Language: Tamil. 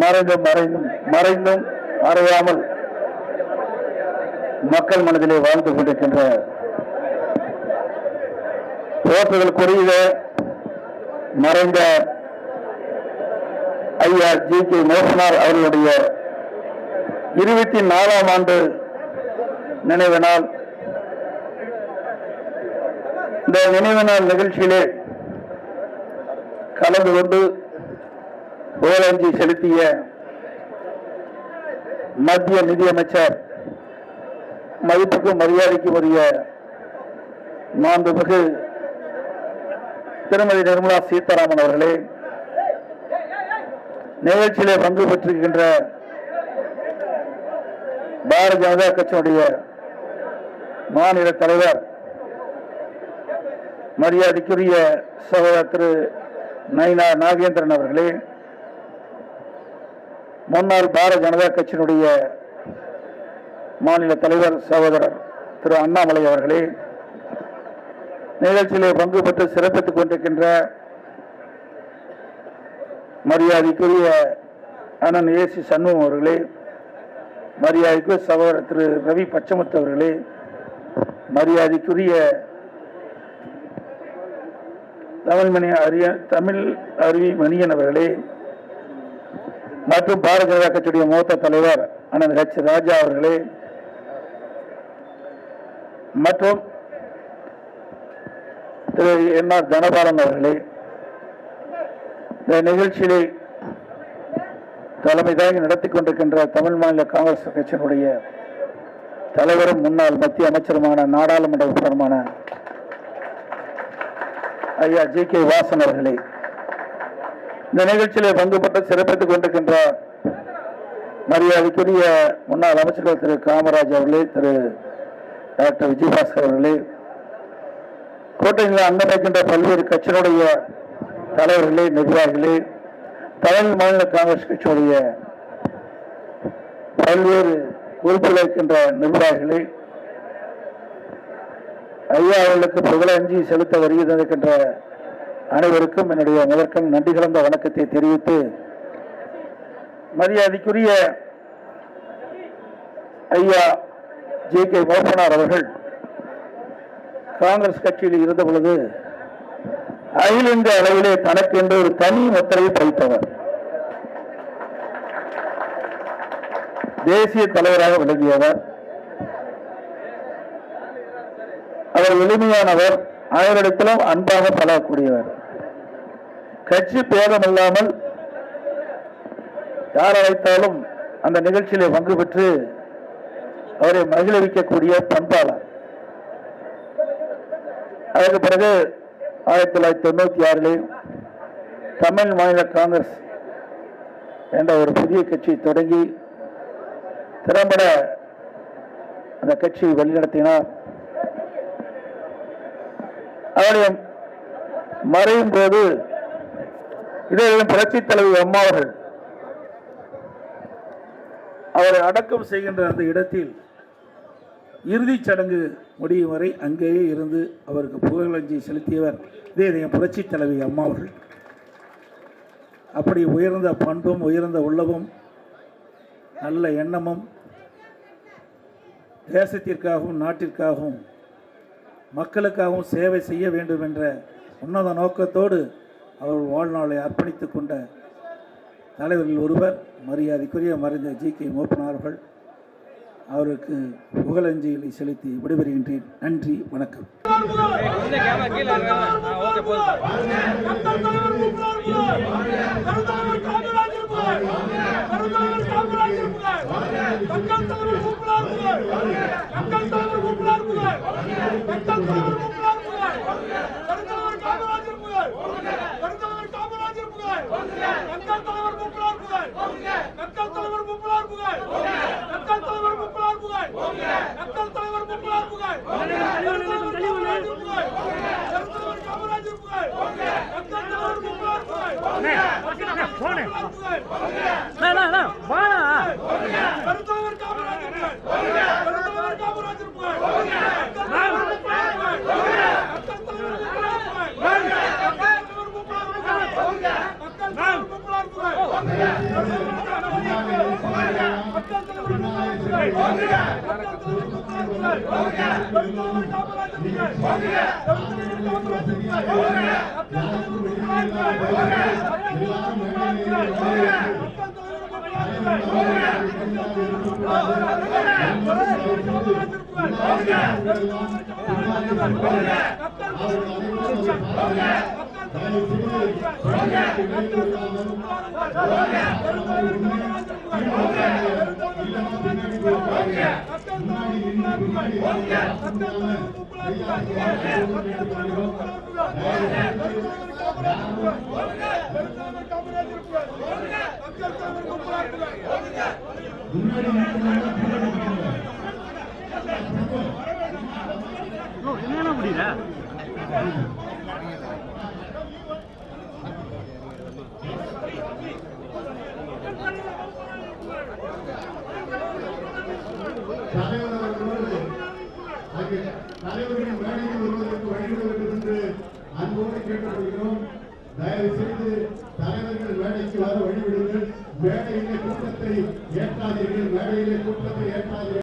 மறைந்தும் மறைந்தும் மறைந்தும் மறையாமல் மக்கள் மனதிலே வாழ்ந்து கொண்டிருக்கின்ற போற்றுதலுக்குரிய மறைந்த ஐயா ஜி கே மோகனார் அவர்களுடைய இருபத்தி நாலாம் ஆண்டு நினைவு நாள். இந்த நினைவு நாள் நிகழ்ச்சியிலே கலந்து கொண்டு புகழஞ்சி செலுத்திய மத்திய நிதியமைச்சர் மதிப்புக்கும் மரியாதைக்கும் உரிய மாண்புமிகு திருமதி நிர்மலா சீதாராமன் அவர்களே நிகழ்ச்சியிலே பங்கு பெற்றிருக்கின்ற பாரதிய ஜனதா கட்சியினுடைய மாநில தலைவர் மரியாதைக்குரிய சகோதரர் திரு நயினா நாகேந்திரன் அவர்களே முன்னாள் பாரதிய ஜனதா கட்சியினுடைய மாநில தலைவர் சகோதரர் திரு அண்ணாமலை அவர்களே நிகழ்ச்சியிலே பங்கு பெற்று சிறப்பித்துக் கொண்டிருக்கின்ற மரியாதைக்குரிய அண்ணன் ஏசி சண்முகம் அவர்களே மரியாதைக்குரிய சகோதரர் திரு ரவி பச்சமுத்து அவர்களே மரியாதைக்குரிய தமிழ்மணி அரிய தமிழ் அருவி மணியன் அவர்களே மற்றும் பாரதிய ஜனதா கட்சியுடைய மூத்த தலைவர் அண்ணன் ஹெச் ராஜா அவர்களே. மற்றும் திரு என் ஆர் தனபாலன் அவர்களே. இந்த நிகழ்ச்சியிலே தலைமை தாங்கி நடத்தி கொண்டிருக்கின்ற தமிழ் மாநில காங்கிரஸ் கட்சியினுடைய தலைவரும் முன்னாள் மத்திய அமைச்சருமான நாடாளுமன்ற உறுப்பினருமான ஐயா ஜி கே வாசன் அவர்களே. இந்த நிகழ்ச்சியிலே பங்கு பெற்று சிறப்பித்துக் கொண்டிருக்கின்ற மரியாதைக்குரிய முன்னாள் அமைச்சர்கள் திரு காமராஜ் அவர்களே திரு டாக்டர் விஜயபாஸ்கர் அவர்களே கோட்டையில் அங்கமைக்கின்ற பல்வேறு கட்சியினுடைய தலைவர்களே நிர்வாகிகளே தமிழ் மாநில காங்கிரஸ் கட்சியுடைய பல்வேறு உறுப்பில் இருக்கின்ற நிர்வாகிகளே ஐயா அவர்களுக்கு புகழஞ்சி செலுத்த வருகிறது இருக்கின்ற அனைவருக்கும் என்னுடைய முதற்கண் நன்றி கலந்த வணக்கத்தை தெரிவித்து மரியாதைக்குரிய ஐயா ஜே கே மோகனார் அவர்கள் காங்கிரஸ் கட்சியில் இருந்த பொழுது அகில இந்திய அளவிலே தனக்கு என்று ஒரு தனி முத்திரையை பதித்தவர் தேசிய தலைவராக விளங்கியவர். அவர் எளிமையானவர் அனைவரிடத்திலும் அன்பாக பழகக்கூடியவர். கட்சி பேதம் இல்லாமல் யார் அழைத்தாலும் அந்த நிகழ்ச்சியில பங்கு பெற்று அவரை மகிழ்விக்கக்கூடிய பண்பாளர். அதற்கு பிறகு ஆயிரத்தி தொள்ளாயிரத்தி தொண்ணூத்தி ஆறிலே தமிழ் மாநில காங்கிரஸ் என்ற ஒரு புதிய கட்சி தொடங்கி திறம்பட அந்த கட்சியை வழிநடத்தினார். அவருடைய மறையும் போது இதே புரட்சி தலைவர் அம்மா அவர்கள் அவரை அடக்கம் செய்கின்ற அந்த இடத்தில் இறுதிச் சடங்கு முடியும் வரை அங்கேயே இருந்து அவருக்கு புகழஞ்சி செலுத்தியவர் இதே என் புரட்சி தலைவி அம்மா அவர்கள். அப்படி உயர்ந்த பண்பும் உயர்ந்த உள்ளமும் நல்ல எண்ணமும் தேசத்திற்காகவும் நாட்டிற்காகவும் மக்களுக்காகவும் சேவை செய்ய வேண்டும் என்ற உன்னத நோக்கத்தோடு அவர் வாழ்நாளை அர்ப்பணித்துக் கொண்ட தலைவர்கள் ஒருவர் மரியாதைக்குரிய மறைந்த ஜி. கே. மோப்பனார் அவர்கள். அவருக்கு புகழஞ்சலியை செலுத்தி விடைபெறுகின்றேன். நன்றி வணக்கம். இந்த கேமரா கீழே இருக்கு. ஆ, ஓகே போதும் மக்கள் Yeah. என்ன முடியல தலைவரின் வேலைக்கு வருவதற்கு வழிவிட வேண்டும் என்று அன்போடு கேட்டுக்கொள்கிறோம். தயவு செய்து தலைவர்கள் வேலைக்கு வர வழிவிடுங்கள். மேடையிலே கூட்டத்தை ஏற்றாதீர்கள் மேடையிலே கூட்டத்தை ஏற்றாதீர்கள்